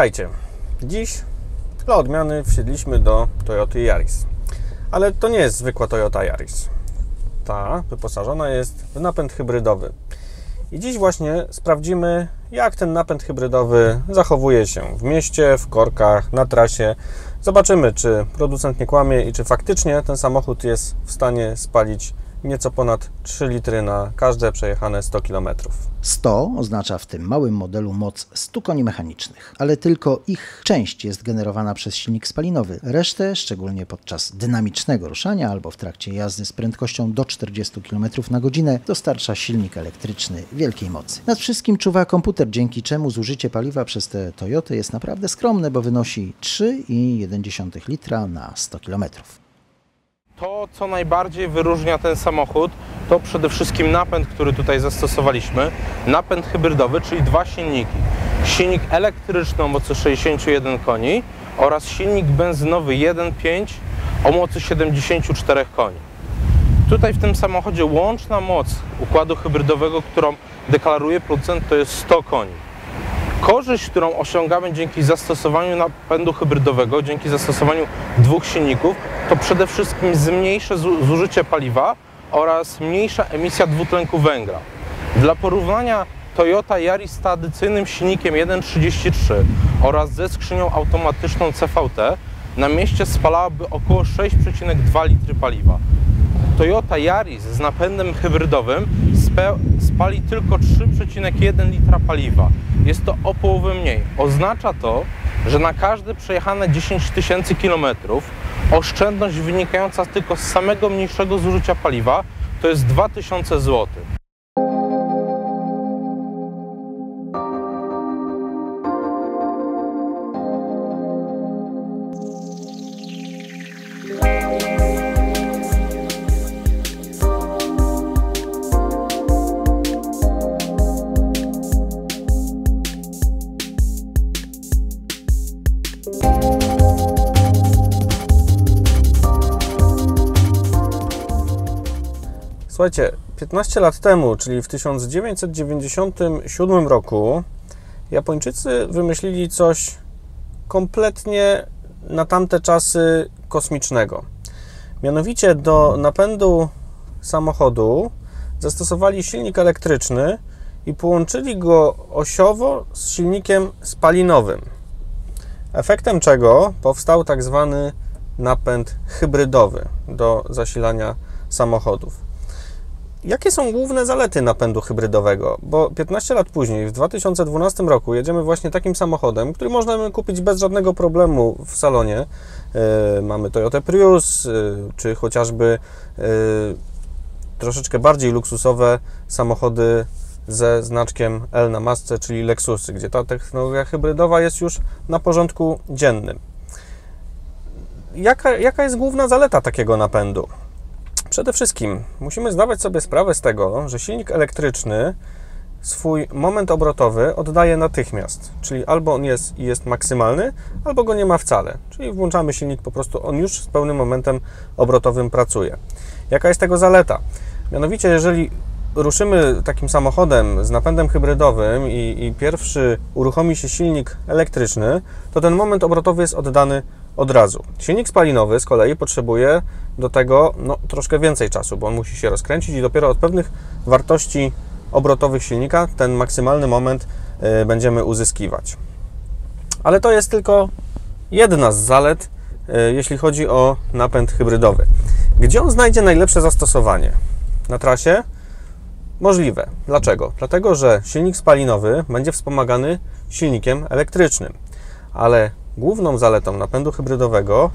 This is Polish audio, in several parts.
Witajcie. Dziś dla odmiany wsiedliśmy do Toyoty Yaris. Ale to nie jest zwykła Toyota Yaris. Ta wyposażona jest w napęd hybrydowy. I dziś właśnie sprawdzimy, jak ten napęd hybrydowy zachowuje się w mieście, w korkach, na trasie. Zobaczymy, czy producent nie kłamie i czy faktycznie ten samochód jest w stanie spalić nieco ponad 3 litry na każde przejechane 100 km. 100 oznacza w tym małym modelu moc 100 koni mechanicznych, ale tylko ich część jest generowana przez silnik spalinowy. Resztę, szczególnie podczas dynamicznego ruszania albo w trakcie jazdy z prędkością do 40 km na godzinę, dostarcza silnik elektryczny wielkiej mocy. Nad wszystkim czuwa komputer, dzięki czemu zużycie paliwa przez te Toyoty jest naprawdę skromne, bo wynosi 3,1 litra na 100 km. To, co najbardziej wyróżnia ten samochód, to przede wszystkim napęd, który tutaj zastosowaliśmy. Napęd hybrydowy, czyli dwa silniki. Silnik elektryczny o mocy 61 koni oraz silnik benzynowy 1.5 o mocy 74 koni. Tutaj w tym samochodzie łączna moc układu hybrydowego, którą deklaruje producent, to jest 100 koni. Korzyść, którą osiągamy dzięki zastosowaniu napędu hybrydowego, dzięki zastosowaniu dwóch silników, to przede wszystkim zmniejsze zużycie paliwa oraz mniejsza emisja dwutlenku węgla. Dla porównania Toyota Yaris z tradycyjnym silnikiem 1.33 oraz ze skrzynią automatyczną CVT na mieście spalałaby około 6,2 litry paliwa. Toyota Yaris z napędem hybrydowym spali tylko 3,1 litra paliwa. Jest to o połowę mniej. Oznacza to, że na każde przejechane 10 tysięcy kilometrów oszczędność wynikająca tylko z samego mniejszego zużycia paliwa to jest 2000 zł. Słuchajcie, 15 lat temu, czyli w 1997 roku, Japończycy wymyślili coś kompletnie na tamte czasy kosmicznego. Mianowicie do napędu samochodu zastosowali silnik elektryczny i połączyli go osiowo z silnikiem spalinowym. Efektem czego powstał tak zwany napęd hybrydowy do zasilania samochodów. Jakie są główne zalety napędu hybrydowego? Bo 15 lat później, w 2012 roku, jedziemy właśnie takim samochodem, który można kupić bez żadnego problemu w salonie. Yy, mamy Toyota Prius, yy, czy chociażby yy, troszeczkę bardziej luksusowe samochody ze znaczkiem L na masce, czyli Lexusy, gdzie ta technologia hybrydowa jest już na porządku dziennym. Jaka, jaka jest główna zaleta takiego napędu? Przede wszystkim musimy zdawać sobie sprawę z tego, że silnik elektryczny swój moment obrotowy oddaje natychmiast, czyli albo on jest i jest maksymalny, albo go nie ma wcale. Czyli włączamy silnik, po prostu on już z pełnym momentem obrotowym pracuje. Jaka jest tego zaleta? Mianowicie, jeżeli ruszymy takim samochodem z napędem hybrydowym i, i pierwszy uruchomi się silnik elektryczny, to ten moment obrotowy jest oddany od razu. Silnik spalinowy z kolei potrzebuje do tego no, troszkę więcej czasu, bo on musi się rozkręcić i dopiero od pewnych wartości obrotowych silnika ten maksymalny moment y, będziemy uzyskiwać. Ale to jest tylko jedna z zalet, y, jeśli chodzi o napęd hybrydowy. Gdzie on znajdzie najlepsze zastosowanie? Na trasie? Możliwe. Dlaczego? Dlatego, że silnik spalinowy będzie wspomagany silnikiem elektrycznym, ale Główną zaletą napędu hybrydowego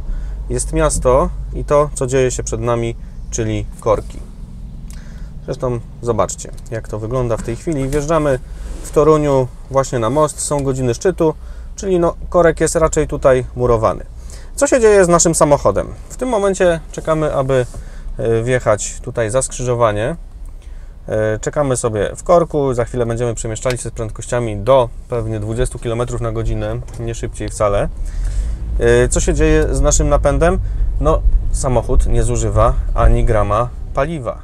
jest miasto i to, co dzieje się przed nami, czyli korki. Zresztą zobaczcie, jak to wygląda w tej chwili. Wjeżdżamy w Toruniu właśnie na most, są godziny szczytu, czyli no, korek jest raczej tutaj murowany. Co się dzieje z naszym samochodem? W tym momencie czekamy, aby e, wjechać tutaj za skrzyżowanie. E, czekamy sobie w korku, za chwilę będziemy przemieszczali się z prędkościami do pewnie 20 km na godzinę, nie szybciej wcale. E, co się dzieje z naszym napędem? No, samochód nie zużywa ani grama paliwa.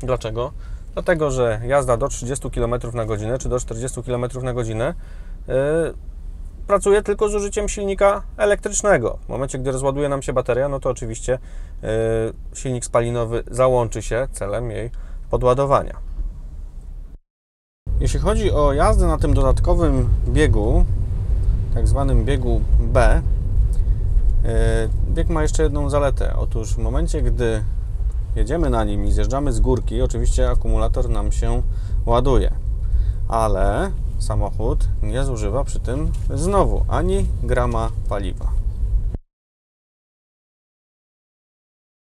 Dlaczego? Dlatego, że jazda do 30 km na godzinę czy do 40 km na godzinę e, pracuje tylko z użyciem silnika elektrycznego. W momencie, gdy rozładuje nam się bateria, no to oczywiście silnik spalinowy załączy się celem jej podładowania. Jeśli chodzi o jazdę na tym dodatkowym biegu, tak zwanym biegu B, yy, bieg ma jeszcze jedną zaletę. Otóż w momencie, gdy jedziemy na nim i zjeżdżamy z górki, oczywiście akumulator nam się ładuje, ale samochód nie zużywa przy tym znowu ani grama paliwa.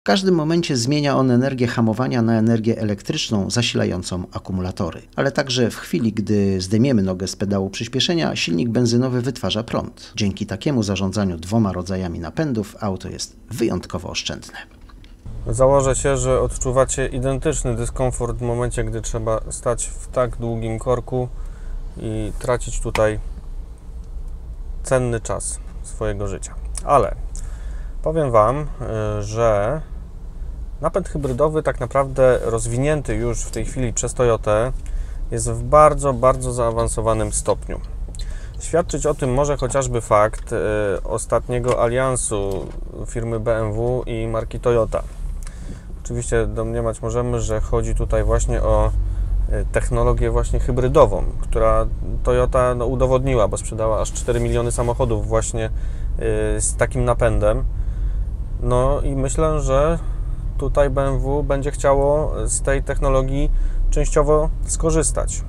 Każdym momencie zmienia on energię hamowania na energię elektryczną zasilającą akumulatory. Ale także w chwili, gdy zdejmiemy nogę z pedału przyspieszenia, silnik benzynowy wytwarza prąd. Dzięki takiemu zarządzaniu dwoma rodzajami napędów auto jest wyjątkowo oszczędne. Założę się, że odczuwacie identyczny dyskomfort w momencie, gdy trzeba stać w tak długim korku i tracić tutaj cenny czas swojego życia. Ale powiem Wam, y, że napęd hybrydowy, tak naprawdę rozwinięty już w tej chwili przez Toyotę, jest w bardzo, bardzo zaawansowanym stopniu. Świadczyć o tym może chociażby fakt y, ostatniego aliansu firmy BMW i marki Toyota. Oczywiście domniemać możemy, że chodzi tutaj właśnie o y, technologię właśnie hybrydową, która Toyota no, udowodniła, bo sprzedała aż 4 miliony samochodów właśnie y, z takim napędem. No i myślę, że tutaj BMW będzie chciało z tej technologii częściowo skorzystać.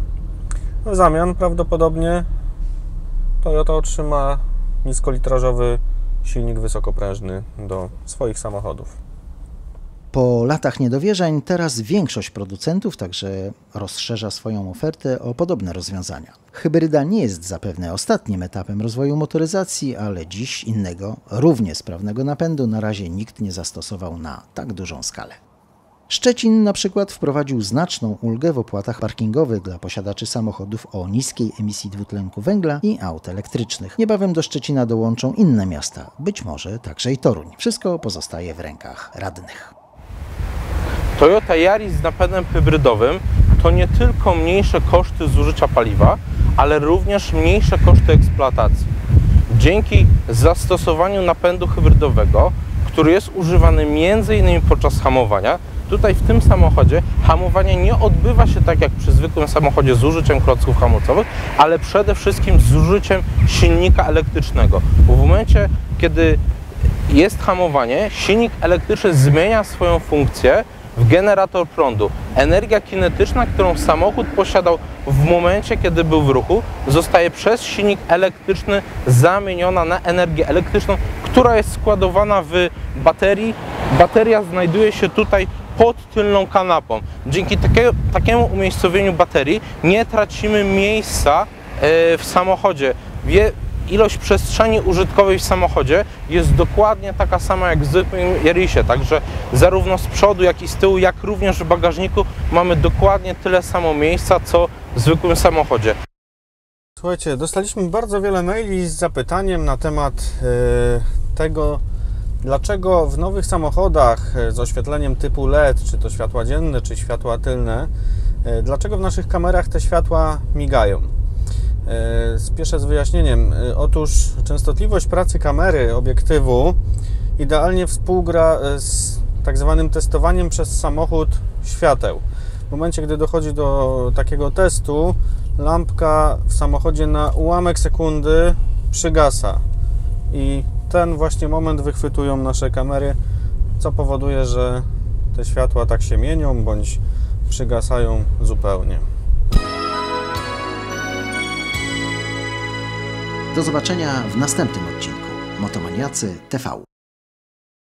W zamian prawdopodobnie Toyota otrzyma niskolitrażowy silnik wysokoprężny do swoich samochodów. Po latach niedowierzeń teraz większość producentów także rozszerza swoją ofertę o podobne rozwiązania. Hybryda nie jest zapewne ostatnim etapem rozwoju motoryzacji, ale dziś innego, równie sprawnego napędu na razie nikt nie zastosował na tak dużą skalę. Szczecin na przykład wprowadził znaczną ulgę w opłatach parkingowych dla posiadaczy samochodów o niskiej emisji dwutlenku węgla i aut elektrycznych. Niebawem do Szczecina dołączą inne miasta, być może także i Toruń. Wszystko pozostaje w rękach radnych. Toyota Yaris z napędem hybrydowym to nie tylko mniejsze koszty zużycia paliwa, ale również mniejsze koszty eksploatacji. Dzięki zastosowaniu napędu hybrydowego, który jest używany m.in. podczas hamowania, tutaj w tym samochodzie hamowanie nie odbywa się tak jak przy zwykłym samochodzie z użyciem klocków hamulcowych, ale przede wszystkim z użyciem silnika elektrycznego. Bo w momencie, kiedy jest hamowanie, silnik elektryczny zmienia swoją funkcję w generator prądu. Energia kinetyczna, którą samochód posiadał w momencie, kiedy był w ruchu, zostaje przez silnik elektryczny zamieniona na energię elektryczną, która jest składowana w baterii. Bateria znajduje się tutaj pod tylną kanapą. Dzięki takiego, takiemu umiejscowieniu baterii nie tracimy miejsca e, w samochodzie. Ilość przestrzeni użytkowej w samochodzie jest dokładnie taka sama jak w zwykłym Jarisie, także zarówno z przodu, jak i z tyłu, jak również w bagażniku mamy dokładnie tyle samo miejsca, co w zwykłym samochodzie. Słuchajcie, dostaliśmy bardzo wiele maili z zapytaniem na temat e, tego, dlaczego w nowych samochodach e, z oświetleniem typu LED, czy to światła dzienne, czy światła tylne, e, dlaczego w naszych kamerach te światła migają. Spieszę z wyjaśnieniem. E, Otóż częstotliwość pracy kamery, obiektywu idealnie współgra e, z tak zwanym testowaniem przez samochód świateł. W momencie, gdy dochodzi do takiego testu, lampka w samochodzie na ułamek sekundy przygasa i ten właśnie moment wychwytują nasze kamery, co powoduje, że te światła tak się mienią bądź przygasają zupełnie. Do zobaczenia w następnym odcinku Motomaniacy TV.